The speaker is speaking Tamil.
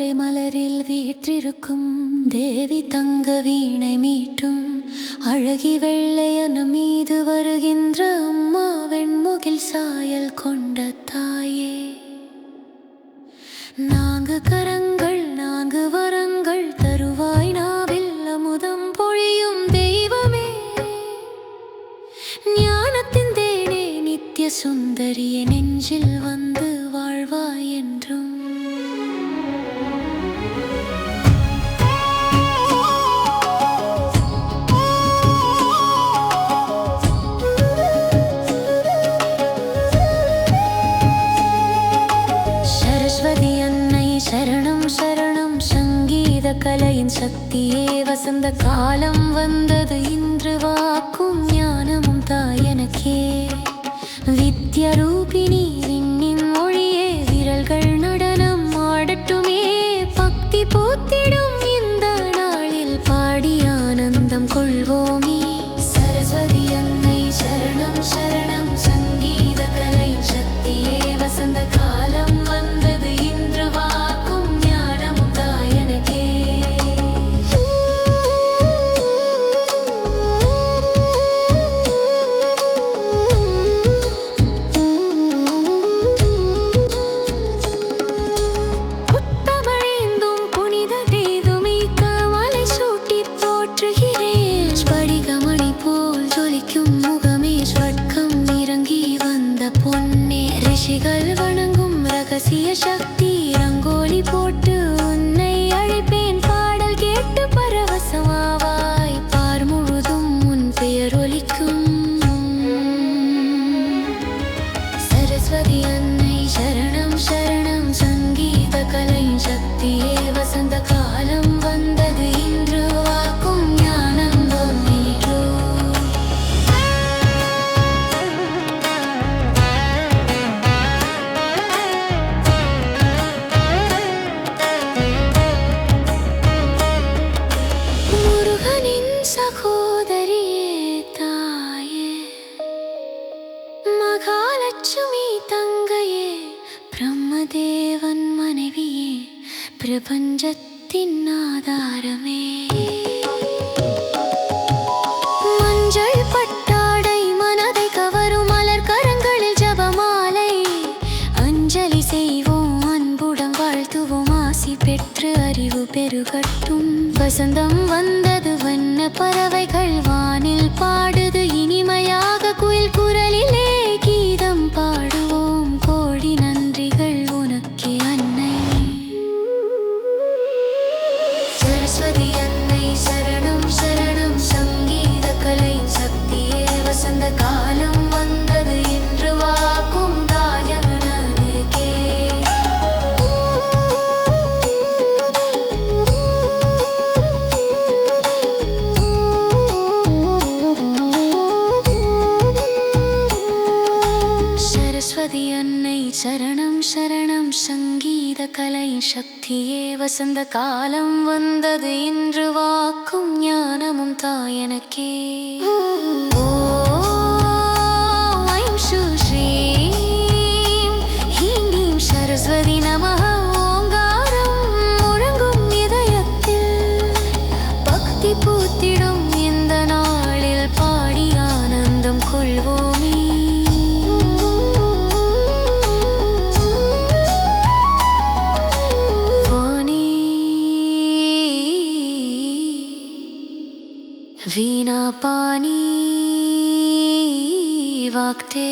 தாமரை மலரில் வீற்றிருக்கும் தேவி தங்க வீணை மீட்டும் அழகி வெள்ளையன மீது வருகின்ற அம்மா வெண்முகில் சாயல் கொண்ட தாயே. நான்கு கரங்கள் நான்கு வரங்கள் தருவாய் நாவில் அமுதம் பொழியும் தெய்வமே. ஞானத்தின் தேனே நித்திய சுந்தரிய நெஞ்சில் வந்து வாழ்வாய் என்றும் சக்தியே வசந்த காலம் வந்தது. இன்று வாக்கும் ஞானமும் தாயனக்கே. வித்யரூபிணி ரிஷிகள் வணங்கும் ரகசிய சக்தி ரங்கோலி போட்டு. லட்சுமி தங்கையே பிரம்மதேவன் மனைவியே பிரபஞ்சத்தின் ஆதாரமே. மஞ்சள் பட்டாடை மனதை கவரும் மலர் கரங்களில் ஜபமாலை. அஞ்சலி செய்வோம் அன்புடன் வாழ்த்துவோம் ஆசி பெற்று அறிவு பெருகட்டும். வசந்தம் வந்தது வண்ண பறவைகள் வானில் பாடுது இனிமையாக அன்னை சரணம் சரணம். சங்கீத கலை சக்தியே வசந்த காலம் வந்தது. இன்று वीणापानी वाक्ते